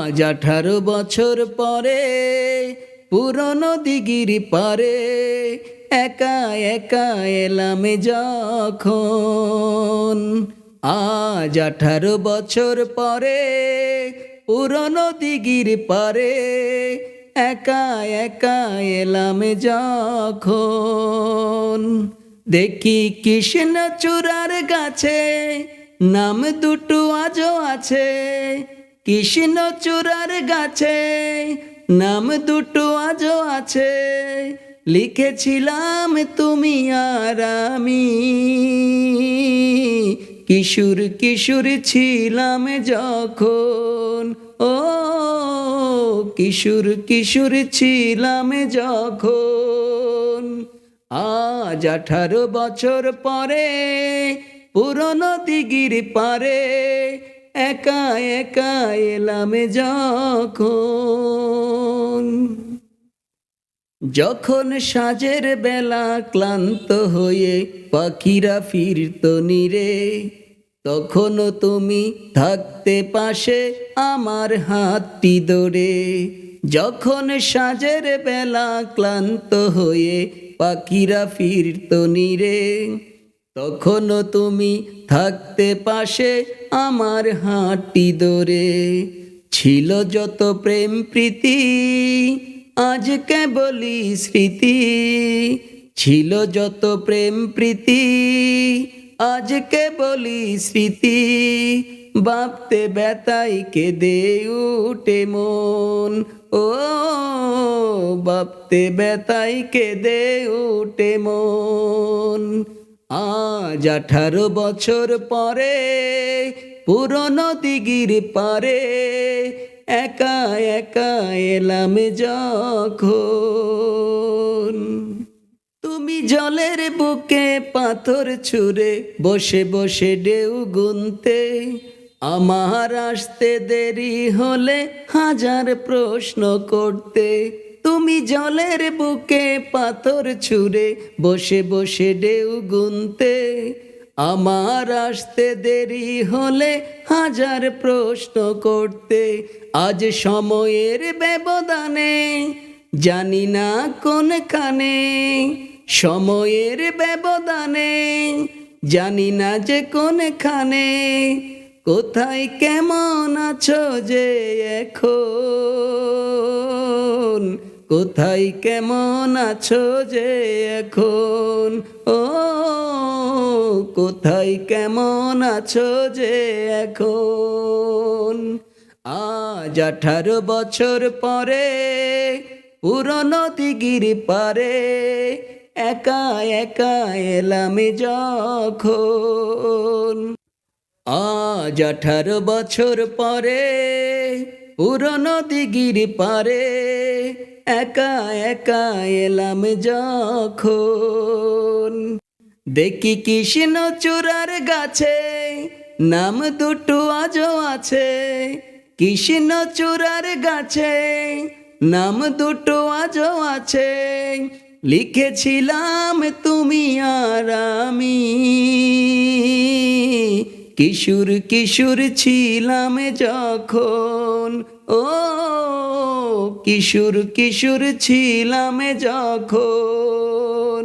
আজ আঠারো বছর পরে, পুরনো দিগির পারে, একা একা এলাম যখন। আজ আঠারো বছর পরে, পুরনো দিগির পারে, একা একা এলাম যখন। দেখি কৃষ্ণ চূড়ার গাছে, নাম দুটো আজও আছে। কৃষ্ণ চূড়ার গাছে নাম দুটো আজও আছে। লিখেছিলাম তুমি আর আমি। কিশোর কিশোর ছিলাম যখন, ও কিশোর কিশোর ছিলাম যখন। আজ আঠারো বছর পরে পুরনো দিগির পারে একা একা এলাম যখন। যখন সাজের বেলা ক্লান্ত হয়ে পাখিরা ফিরত নিরে, তখনও তুমি থাকতে পাশে আমার হাতটি ধরে যখন সাজের বেলা ক্লান্ত হয়ে পাখিরা ফিরত নিরে তখনও তুমি থাকতে পাশে আমার হাঁটি ধরে ছিল যত প্রেম প্রীতি, আজ কেবলই স্মৃতি। ছিল যত প্রেম প্রীতি, আজ কেবলই স্মৃতি। বাপতে বেতাই কেঁদে উঠে মন, ও বাপতে বেতাই কেঁদে উঠে মন। আজ আঠারো বছর পরে, পুরনো দিগির পারে, একা একা এলাম যখন। তুমি জলের বুকে পাথর ছুঁড়ে বসে বসে ঢেউ গুনতে, আমার আসতে দেরি হলে হাজার প্রশ্ন করতে তুমি জলের বুকে পাথর ছুঁড়ে বসে বসে ঢেউ গুনতে। আমার আসতে দেরি হলে হাজার প্রশ্ন করতে। আজ সময়ের ব্যবধানে জানি না কোনখানে। সময়ের ব্যবধানে জানি না যে কোনখানে। কোথায় কেমন আছো যে এখন? কোথায় কেমন আছো যে এখন? ও, কোথায় কেমন আছো যে এখন? আজ আঠারো বছর পরে, পুরনো দিগির পারে, একা একা এলাম যখন। আজ আঠারো বছর পরে, পুরনো দিগির পারে একা একা এলাম যখন। দেখি কৃষ্ণ চূড়ার গাছে নাম দুটো আজও আছে। কৃষ্ণ চূড়ার গাছে নাম দুটো আজও আছে। লিখেছিলাম তুমি আর আমি। কিশোর কিশোর ছিলাম যখন। ও কিশোর কিশোর ছিলাম যখন।